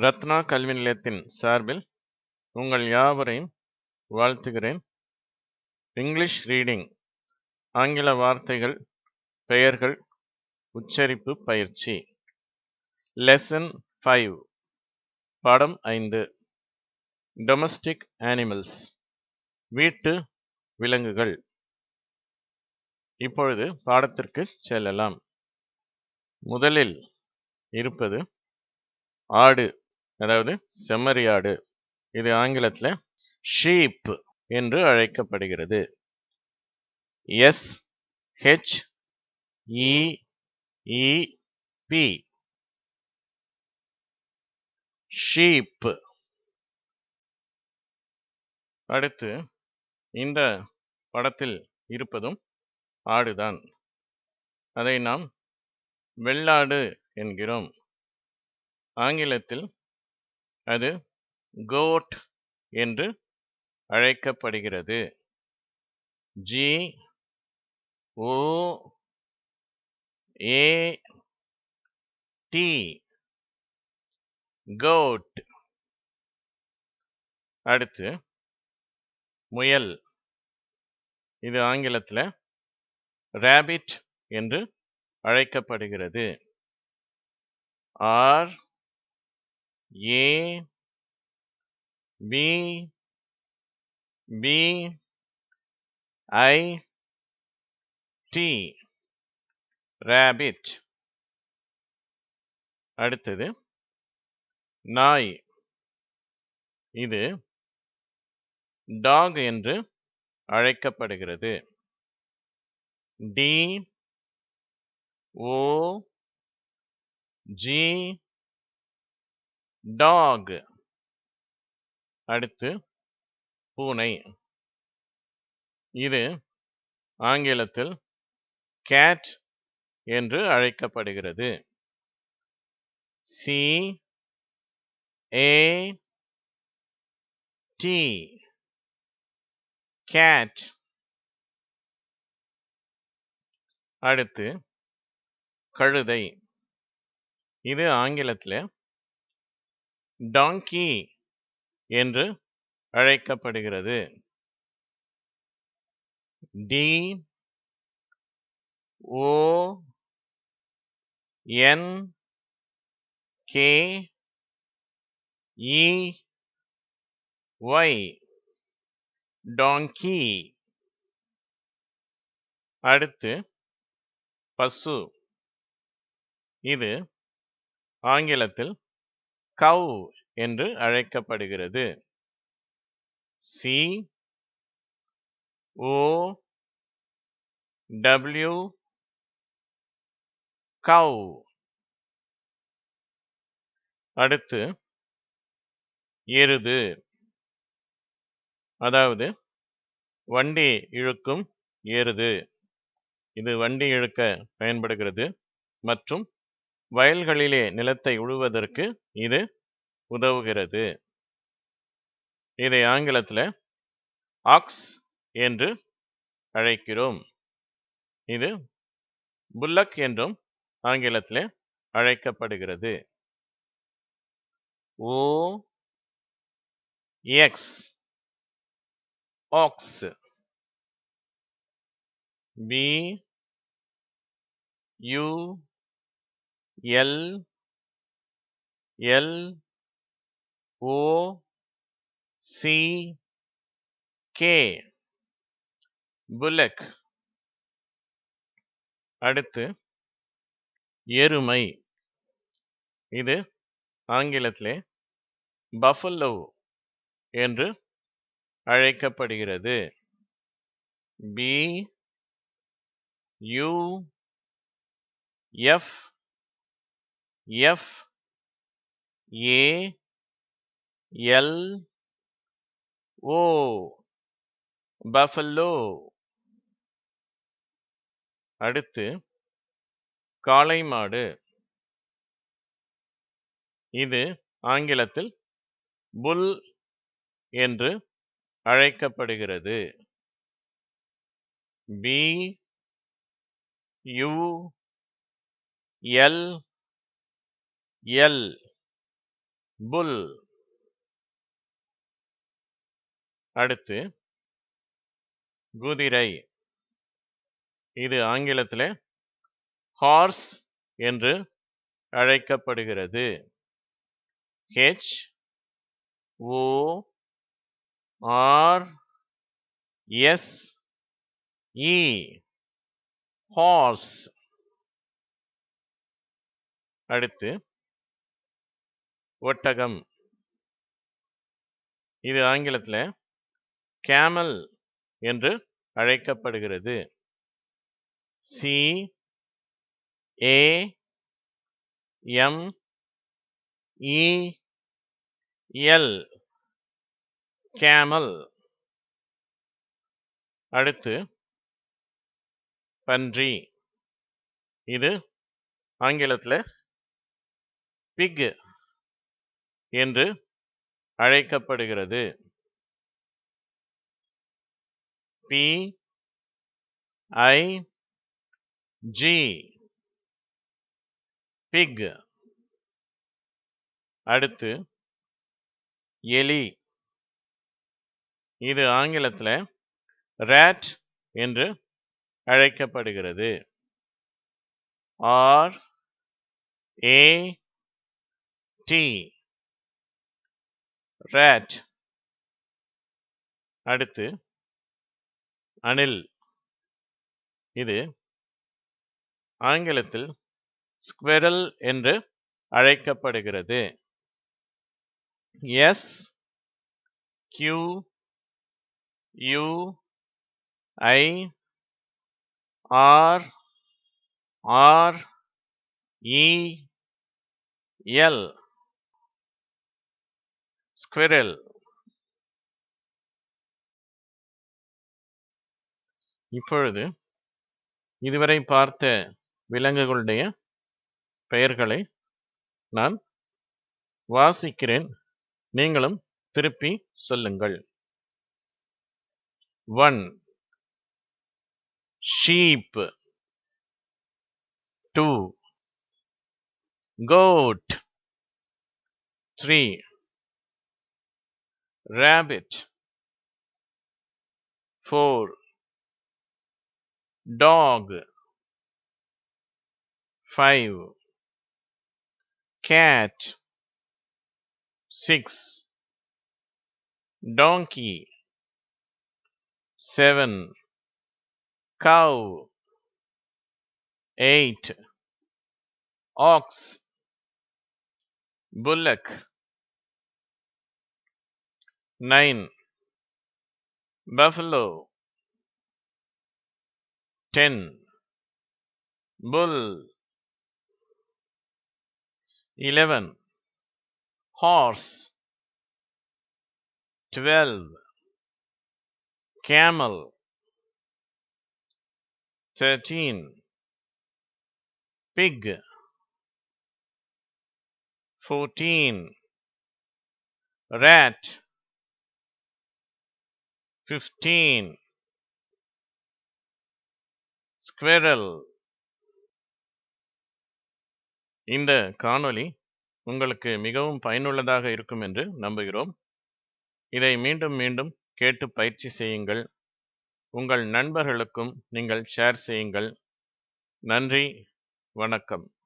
ரத்னா கல்வி நிலையத்தின் சார்பில் உங்கள் யாவரையும் வாழ்த்துகிறேன். இங்கிலீஷ் ரீடிங் ஆங்கில வார்த்தைகள் பெயர்கள் உச்சரிப்பு பயிற்சி. லெசன் ஃபைவ் பாடம் ஐந்து. டொமஸ்டிக் அனிமல்ஸ் வீட்டு விலங்குகள். இப்பொழுது பாடத்திற்கு செல்லலாம். முதலில் இருப்பது ஆடு. அதாவது செம்மறியாடு. இது ஆங்கிலத்தில் ஷீப் என்று அழைக்கப்படுகிறது. S H E E P P sheep அடுத்து இந்த படத்தில் இருப்பதும் ஆடுதான். அதை நாம் வெள்ளாடு என்கிறோம். ஆங்கிலத்தில் அது கோட் என்று அழைக்கப்படுகிறது. G O A T goat அடுத்து முயல். இது ஆங்கிலத்தில் ரேபிட் என்று அழைக்கப்படுகிறது. R A B B I T rabbit அடுத்தது நாய். இது டாக் என்று அழைக்கப்படுகிறது. D O G dog. அடுத்து பூனை. இது ஆங்கிலத்தில் கேட் என்று அழைக்கப்படுகிறது. சி. ஏ. டி. கேட். அடுத்து கழுதை. இது ஆங்கிலத்தில் டாங்கி என்று அழைக்கப்படுகிறது. D O N K E Y donkey. அடுத்து பசு. இது ஆங்கிலத்தில் கவ் என்று அழைக்கப்படுகிறது. C O W cow. அடுத்து எருது. அதாவது வண்டி இழுக்கும் எருது. இது வண்டி இழுக்க பயன்படுகிறது. மற்றும் வயல்களிலே நிலத்தை உழுவதற்கு இது உதவுகிறது. இதை ஆங்கிலத்தில் ஆக்ஸ் என்று அழைக்கிறோம். இது புல்லக் என்றும் ஆங்கிலத்தில் அழைக்கப்படுகிறது. O X ox B U L L O C K bullock அடுத்து எருமை. இது ஆங்கிலத்திலே பஃபல்லோ என்று அழைக்கப்படுகிறது. B U F F A L O buffalo அடுத்து காளை மாடு இது ஆங்கிலத்தில் புல் என்று அழைக்கப்படுகிறது. B U L L. Bull. அடுத்து குதிரை. இது ஆங்கிலத்தில் ஹார்ஸ் என்று அழைக்கப்படுகிறது. H O R S E horse அடுத்து ஒட்டகம். இது ஆங்கிலத்தில் கேமல் என்று அழைக்கப்படுகிறது. C A M E L camel அடுத்து பன்றி. இது ஆங்கிலத்தில் பிக் என்று அழைக்கப்படுகிறது. பி ஐ ஜி பிக் அடுத்து எலி. இது ஆங்கிலத்தில் ரேட் என்று அழைக்கப்படுகிறது. ஆர் ஏ டி ரேட் அடுத்து அணில். இது ஆங்கிலத்தில் ஸ்குவெரல் என்று அழைக்கப்படுகிறது. S Q U I R R E L squirrel. இப்பொழுது இதுவரை பார்த்த விலங்குகளுடைய பெயர்களை நான் வாசிக்கிறேன். நீங்களும் திருப்பி சொல்லுங்கள். One sheep two goat three rabbit. 4 dog. 5 cat. 6 donkey. 7 cow. 8 ox. Bullock. 9 buffalo. 10 bull. 11 horse. 12 camel. 13 pig. 14 rat. Fifteen. Squirrel. இந்த காணொளி உங்களுக்கு மிகவும் பயனுள்ளதாக இருக்கும் என்று நம்புகிறோம். இதை மீண்டும் மீண்டும் கேட்டு பயிற்சி செய்யுங்கள். உங்கள் நண்பர்களுக்கும் நீங்கள் ஷேர் செய்யுங்கள். நன்றி. வணக்கம்.